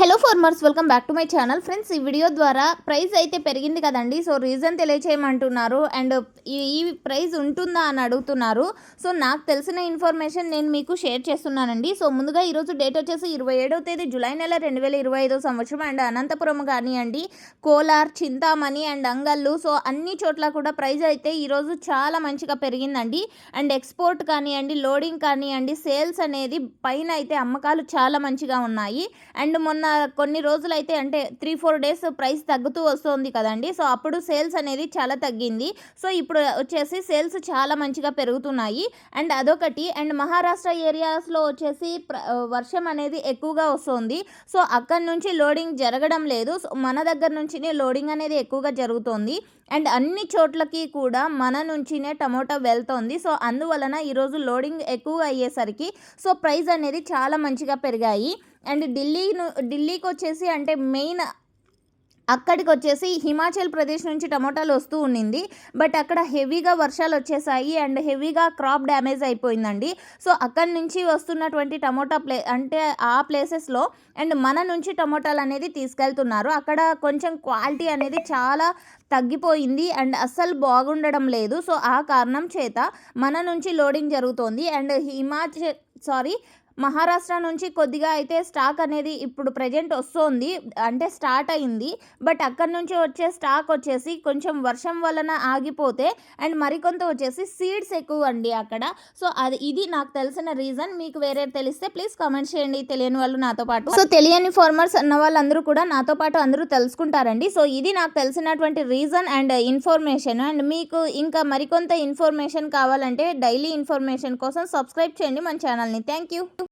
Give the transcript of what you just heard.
Hello farmers welcome back to my channel friends ఈ video ద్వారా price అయితే పెరిగింది కదండి. సో రీజన్ తెలియచేయమంటున్నారు. అండ్ ఈ ఈ ప్రైస్ ఉంటుందా అని అడుగుతున్నారు. సో నాకు తెలిసిన ఇన్ఫర్మేషన్ నేను మీకు షేర్ చేస్తున్నానండి. సో ముందుగా ఈరోజు డేట్ వచ్చేసి ఇరవై ఏడవ తేదీ జూలై నెల రెండు వేల ఇరవై ఐదో సంవత్సరం అండ్ అనంతపురం కానివ్వండి కోలార్ చింతామణి అండ్ అంగళ్ళు. సో అన్ని చోట్ల కూడా ప్రైస్ అయితే ఈరోజు చాలా మంచిగా పెరిగిందండి. అండ్ ఎక్స్పోర్ట్ కానివ్వండి లోడింగ్ కానివ్వండి సేల్స్ అనేది పైన అయితే అమ్మకాలు చాలా మంచిగా ఉన్నాయి. అండ్ మొన్న కొన్ని రోజులైతే అంటే త్రీ ఫోర్ డేస్ ప్రైస్ తగ్గుతూ వస్తుంది కదండి. సో అప్పుడు సేల్స్ అనేది చాలా తగ్గింది. సో ఇప్పుడు వచ్చేసి సేల్స్ చాలా మంచిగా పెరుగుతున్నాయి. అండ్ అదొకటి. అండ్ మహారాష్ట్ర ఏరియాస్లో వచ్చేసి వర్షం అనేది ఎక్కువగా వస్తుంది. సో అక్కడి నుంచి లోడింగ్ జరగడం లేదు. సో మన దగ్గర నుంచినే లోడింగ్ అనేది ఎక్కువగా జరుగుతుంది. అండ్ అన్ని చోట్లకి కూడా మన నుంచినే టమోటా వెళ్తోంది. సో అందువలన ఈరోజు లోడింగ్ ఎక్కువ అయ్యేసరికి సో ప్రైస్ అనేది చాలా మంచిగా పెరిగాయి. అండ్ ఢిల్లీ ఢిల్లీకి వచ్చేసి అంటే మెయిన్ అక్కడికి వచ్చేసి హిమాచల్ ప్రదేశ్ నుంచి టమోటాలు వస్తూ ఉండింది. బట్ అక్కడ హెవీగా వర్షాలు వచ్చేసాయి అండ్ హెవీగా క్రాప్ డ్యామేజ్ అయిపోయిందండి. సో అక్కడి నుంచి వస్తున్నటువంటి టమోటా ప్లే అంటే ఆ ప్లేసెస్లో అండ్ మన నుంచి టమోటాలు అనేది తీసుకెళ్తున్నారు. అక్కడ కొంచెం క్వాలిటీ అనేది చాలా తగ్గిపోయింది అండ్ అస్సలు బాగుండడం లేదు. సో ఆ కారణం చేత మన నుంచి లోడింగ్ జరుగుతోంది అండ్ హిమాచల్ సారీ మహారాష్ట్ర నుంచి కొద్దిగా అయితే స్టాక్ అనేది ఇప్పుడు ప్రజెంట్ వస్తుంది. అంటే స్టార్ట్ అయింది. బట్ అక్కడ నుంచి వచ్చే స్టాక్ వచ్చేసి కొంచెం వర్షం వలన ఆగిపోతే అండ్ మరికొంత వచ్చేసి సీడ్స్ ఎక్కువ అండి అక్కడ. సో అది ఇది నాకు తెలిసిన రీజన్. మీకు వేరే తెలిస్తే ప్లీజ్ కామెంట్ చేయండి. తెలియని వాళ్ళు నాతో పాటు. సో తెలియని ఫార్మర్స్ అన్న వాళ్ళందరూ కూడా నాతో పాటు అందరూ తెలుసుకుంటారండి. సో ఇది నాకు తెలిసినటువంటి రీజన్ అండ్ ఇన్ఫర్మేషన్. అండ్ మీకు ఇంకా మరికొంత ఇన్ఫర్మేషన్ కావాలంటే డైలీ ఇన్ఫర్మేషన్ కోసం సబ్స్క్రైబ్ చేయండి మన ఛానల్ని. Thank you.